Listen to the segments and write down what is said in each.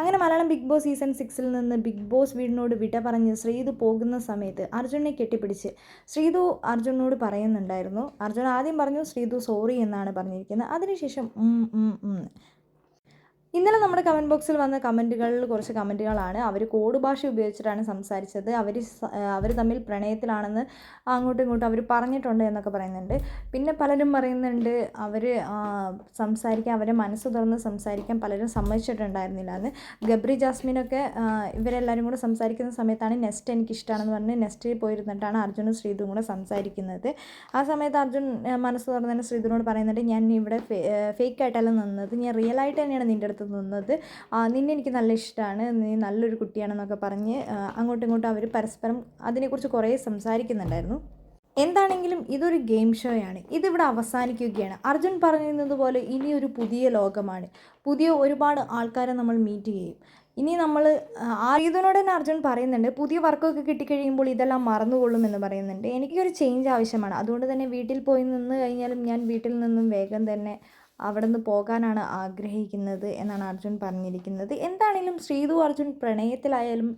അങ്ങനെ Malayalam big Boss season സിക്സിൽ നിന്ന് ബിഗ് ബോസ് വീടിനോട് വിട പറഞ്ഞ് ശ്രീതു പോകുന്ന സമയത്ത് അർജുനെ കെട്ടിപ്പിടിച്ച് ശ്രീതു അർജുനോട് പറയുന്നുണ്ടായിരുന്നു അർജുൻ ആദ്യം പറഞ്ഞു ശ്രീതു സോറി എന്നാണ് പറഞ്ഞിരിക്കുന്നത് അതിനുശേഷം. ഇന്നലെ നമ്മുടെ കമന്റ് ബോക്സിൽ വന്ന കമന്റുകളിൽ കുറച്ച് കമന്റുകളാണ് അവർ കോഡ് ഭാഷ ഉപയോഗിച്ചിട്ടാണ് സംസാരിച്ചത്. അവർ അവർ തമ്മിൽ പ്രണയത്തിലാണെന്ന് അങ്ങോട്ടും ഇങ്ങോട്ടും അവർ പറഞ്ഞിട്ടുണ്ട് എന്നൊക്കെ പറയുന്നുണ്ട്. പിന്നെ പലരും പറയുന്നുണ്ട് അവർ സംസാരിക്കാൻ അവരെ മനസ്സ് തുറന്ന് സംസാരിക്കാൻ പലരും സമ്മതിച്ചിട്ടുണ്ടായിരുന്നില്ല എന്ന്. ഗബ്രി ജാസ്മിനൊക്കെ ഇവരെല്ലാവരും കൂടെ സംസാരിക്കുന്ന സമയത്താണ് നെസ്റ്റ് എനിക്ക് ഇഷ്ടമാണെന്ന് പറഞ്ഞ് നെസ്റ്റിൽ പോയിരുന്നിട്ടാണ് അർജുനും ശ്രീതും കൂടെ സംസാരിക്കുന്നത്. ആ സമയത്ത് അർജുൻ മനസ്സ് തുറന്ന് തന്നെ ശ്രീധുവിനോട് പറയുന്നുണ്ട് ഞാൻ ഇവിടെ ഫേക്ക് ആയിട്ടല്ല നിന്നത്. ഞാൻ റിയൽ ആയിട്ട് തന്നെയാണ് നിന്റെ അടുത്ത് നിന്നത്. നിന്നെ എനിക്ക് നല്ല ഇഷ്ടമാണ് നീ നല്ലൊരു കുട്ടിയാണെന്നൊക്കെ പറഞ്ഞ് അങ്ങോട്ടും ഇങ്ങോട്ടും അവർ പരസ്പരം അതിനെക്കുറിച്ച് കുറേ സംസാരിക്കുന്നുണ്ടായിരുന്നു. എന്താണെങ്കിലും ഇതൊരു ഗെയിം ഷോയാണ്. ഇതിവിടെ അവസാനിക്കുകയാണ്. അർജുൻ പറഞ്ഞിരുന്നതുപോലെ ഇനിയൊരു പുതിയ ലോകമാണ്. പുതിയ ഒരുപാട് ആൾക്കാരെ നമ്മൾ മീറ്റ് ചെയ്യും. ഇനി നമ്മൾ ആയുധനോട് തന്നെ അർജുൻ പറയുന്നുണ്ട്. പുതിയ വർക്കൊക്കെ കിട്ടിക്കഴിയുമ്പോൾ ഇതെല്ലാം മറന്നുകൊള്ളും എന്ന് പറയുന്നുണ്ട്. എനിക്കൊരു ചേഞ്ച് ആവശ്യമാണ്. അതുകൊണ്ട് തന്നെ വീട്ടിൽ പോയി നിന്ന് കഴിഞ്ഞാലും ഞാൻ വീട്ടിൽ നിന്നും വേഗം തന്നെ അവിടെ നിന്ന് പോകാനാണ് ആഗ്രഹിക്കുന്നത് എന്നാണ് അർജുൻ പറഞ്ഞിരിക്കുന്നത്. എന്താണെങ്കിലും ശ്രീതു അർജുൻ പ്രണയത്തിലായാലും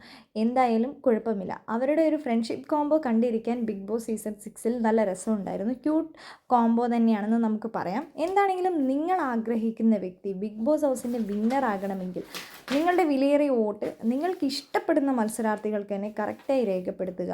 എന്തായാലും കുഴപ്പമില്ല. അവരുടെ ഒരു ഫ്രണ്ട്ഷിപ്പ് കോംബോ കണ്ടിരിക്കാൻ ബിഗ് ബോസ് സീസൺ സിക്സിൽ നല്ല രസമുണ്ടായിരുന്നു. ക്യൂട്ട് കോംബോ തന്നെയാണെന്ന് നമുക്ക് പറയാം. എന്താണെങ്കിലും നിങ്ങൾ ആഗ്രഹിക്കുന്ന വ്യക്തി ബിഗ് ബോസ് ഹൗസിന്റെ വിന്നർ ആകണമെങ്കിൽ നിങ്ങളുടെ വിലയേറിയ വോട്ട് നിങ്ങൾക്ക് ഇഷ്ടപ്പെടുന്ന മത്സരാർത്ഥികൾക്ക് തന്നെ കറക്റ്റായി രേഖപ്പെടുത്തുക.